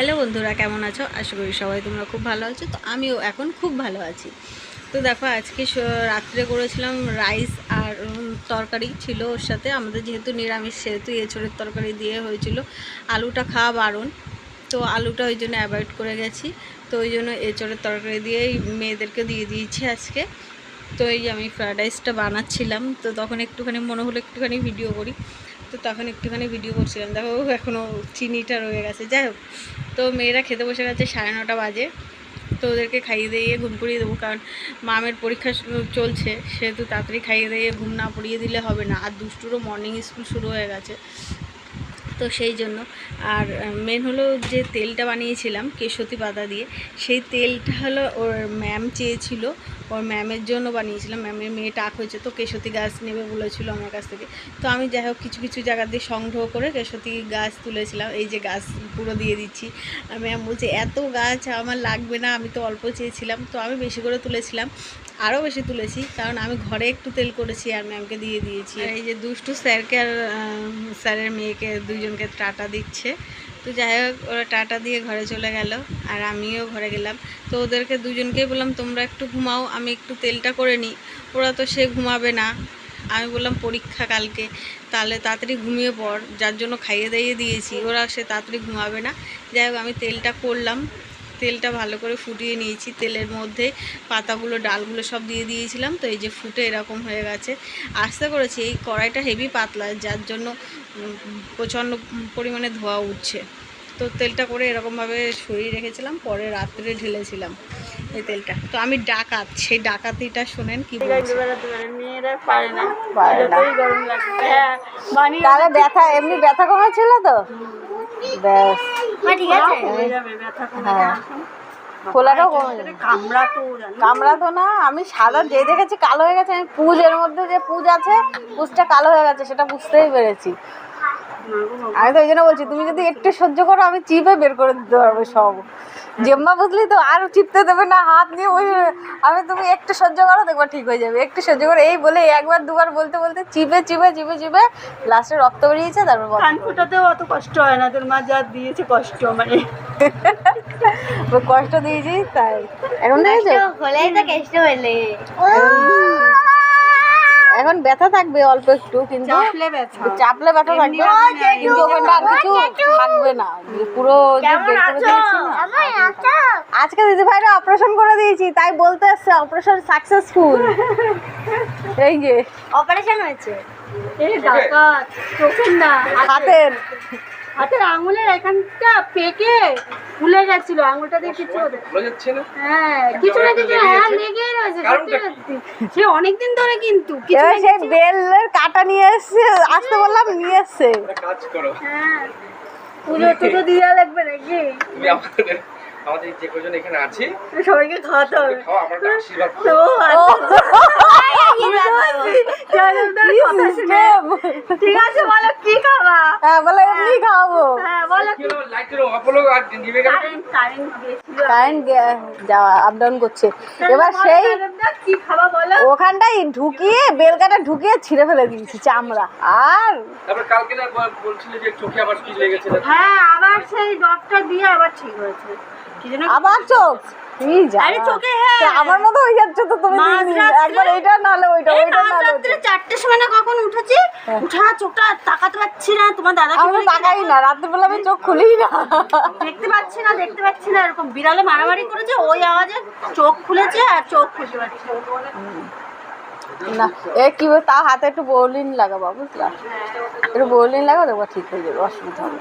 Hello বন্ধুরা, কেমন আছো? আশা করি সবাই তোমরা খুব ভালো আছো। তো আমিও এখন খুব ভালো আছি। তো দেখো, আজকে রাত্রে করেছিলাম রাইস আর তরকারি ছিল ওর সাথে। আমাদের যেহেতু নিরামিষ, সেহেতু এঁচড়ের তরকারি দিয়ে হয়েছিল। আলুটা খাওয়া বারণ। তো আলুটা ওই জন্য অ্যাভয়েড করে গেছি। তো ওই জন্য এঁচড়ের তরকারি দিয়েই মেয়েদেরকে দিয়ে দিয়েছি আজকে। তো এই আমি ফ্রায়েড রাইসটা বানাচ্ছিলাম। তো তখন একটুখানি মনে হলো একটুখানি ভিডিও করি। তো তখন একটুখানি ভিডিও করছিলাম। দেখো এখনও চিনিটা রয়ে গেছে। যাই হোক, তো মেয়েরা খেতে বসে গেছে সাড়ে নটা বাজে। তো ওদেরকে খাইয়ে দিয়ে ঘুম পড়িয়ে দেবো, কারণ মামের পরীক্ষা চলছে। সেহেতু তাড়াতাড়ি খাইয়ে দিয়ে ঘুম না পড়িয়ে দিলে হবে না। আর দুষ্টুরও মর্নিং স্কুল শুরু হয়ে গেছে। তো সেই জন্য। আর মেন হলো যে তেলটা বানিয়েছিলাম কেশতি পাতা দিয়ে। সেই তেলটা হলো ওর ম্যাম চেয়েছিল ওর ম্যামের জন্য বানিয়েছিলাম, ম্যামের মেয়ে টাক হয়েছে তো কেশতি গাছ নেবে বলেছিল আমার কাছ থেকে। তো আমি যাই হোক কিছু কিছু জায়গা দিয়ে সংগ্রহ করে কেশতি গাছ তুলেছিলাম, এই যে গাছ পুরো দিয়ে দিচ্ছি। ম্যাম বলছে, এত গাছ আমার লাগবে না, আমি তো অল্প চেয়েছিলাম। তো আমি বেশি করে তুলেছিলাম আরও বেশি তুলেছি, কারণ আমি ঘরে একটু তেল করেছি আর ম্যামকে দিয়ে দিয়েছি। এই যে দুষ্টু স্যারকে আর স্যারের মেয়েকে দুজনকে টাটা দিচ্ছে। তো যাই হোক, ওরা টাটা দিয়ে ঘরে চলে গেল আর আমিও ঘরে গেলাম। তো ওদেরকে দুজনকেই বললাম, তোমরা একটু ঘুমাও, আমি একটু তেলটা করে নিই। ওরা তো সে ঘুমাবে না। আমি বললাম, পরীক্ষা কালকে, তাহলে তাড়াতাড়ি ঘুমিয়ে পড়, যার জন্য খাইয়ে দাইয়ে দিয়েছি। ওরা সে তাড়াতাড়ি ঘুমাবে না। যাই হোক, আমি তেলটা করলাম। তেলটা ভালো করে ফুটিয়ে নিয়েছি। তেলের মধ্যে পাতাগুলো ডালগুলো সব দিয়ে দিয়েছিলাম। তো এই যে ফুটে এরকম হয়ে গেছে। আস্তে করেছি এই কড়াইটা হেভি পাতলা যার জন্য প্রচণ্ড পরিমাণে ধোয়া উঠছে। তো তেলটা করে এরকমভাবে সরিয়ে রেখেছিলাম পরে রাত্রে ঢেলেছিলাম এই তেলটা। তো আমি ডাকাত সেই ডাকাতিটা শোনেন কি মেয়েরা হ্যাঁ ব্যথা এমনি ব্যথা কমেছিল তো? ব্যাস। ঠিক আছে। হয়ে। যাবে ব্যথা কমে হ্যাঁ। খোলাটাও কমে যাবে। কামড়া তো জানো কামড়া তো না আমি সাদা যে দেখেছি কালো হয়ে গেছে আমি পুজের মধ্যে যে পুজ আছে পুজটা কালো হয়ে গেছে সেটা বুঝতেই পেরেছি। আমি তো ওই জন্য বলছি তুমি যদি একটু সহ্য করো আমি চিপে বের করে দিতে পারব সব। জেম্মা বুঝলি তো আর চিপতে দেবে না হাত নিয়ে ওই আমি তুমি একটু সহ্য করো দেখবা ঠিক হয়ে যাবে। একটু সহ্য করো এই বলে একবার দুবার বলতে বলতে চিপে চিপে চিপে চিপে লাস্টে রক্ত বেরিয়েছে তারপর কান ফুটাতেও অত কষ্ট হয় না তোর মা যা দিয়েছে কষ্ট মানে। কষ্ট দিয়েছি তাই। এখন দেখেছ হলেই তো কেষ্ট হলে। এখন ব্যথা থাকবে অল্প একটু কিন্তু চাপলে ব্যথা। থাকবে। কিন্তু ওখানটা আর কিছু থাকবে না। পুরো আজকে দিদি ভাইরা অপারেশন করে দিয়েছি তাই বলতে আসছে অপারেশন সাকসেসফুল এই যে। অপারেশন হয়েছে। হাতের। হাতের আঙুলের এখানটা পেকে ফুলে গেছিল আঙুলটা দিয়ে কিছু হ্যাঁ কিছু না কিছু হ্যাঁ লেগেই রয়েছে সে অনেকদিন ধরে কিন্তু না বেলের কাটা নিয়ে এসছে আসতে বললাম নিয়ে এসছে। কাজ করো। হ্যাঁ পুজো টুজো দিয়ে লাগবে নাকি? তুমি আমাদের আমাদের যে কজন এখানে আছি সবাইকে খাওয়াতে হবে। আমার আশীর্বাদ আচ্ছা। ঠিক আছে বলো কি খাবা? হ্যাঁ বলে খাওয়াবো হ্যাঁ কারেন্ট যাওয়া আপ ডাউন করছে। এবার সেই ম্যাডামটা কি খাবা বলো? ওখানটাই ঢুকিয়ে বেলকাটা ঢুকিয়ে ছিঁড়ে ফেলে দিয়েছি চামড়া। আর কালকে না বলছিলে যে চোখে আবার লেগেছে হ্যাঁ আবার সেই দিয়ে আবার ঠিক হয়েছে। আবার চোখ? আরে চোখে হ্যাঁ। আমার মতো হয়ে যাচ্ছে তো তুমি একবার ওইটা ওইটা রাত্রে সময় না কখন উঠেছি? উঠা চোখটা তাকাতে পাচ্ছি না। তোমার আমি তো তাকাই না আমি চোখ না। দেখতে পাচ্ছি না দেখতে পাচ্ছি না। এরকম বিড়ালে মারামারি করেছে ওই আওয়াজে চোখ খুলেছে আর চোখ খুলতে পারছি না। এ কি বল- তাও হাতে একটু বোলিন লাগাবো বুঝলা? একটু বোলিন লাগাবো দেখব ঠিক হয়ে যাবে অসুবিধা হবে।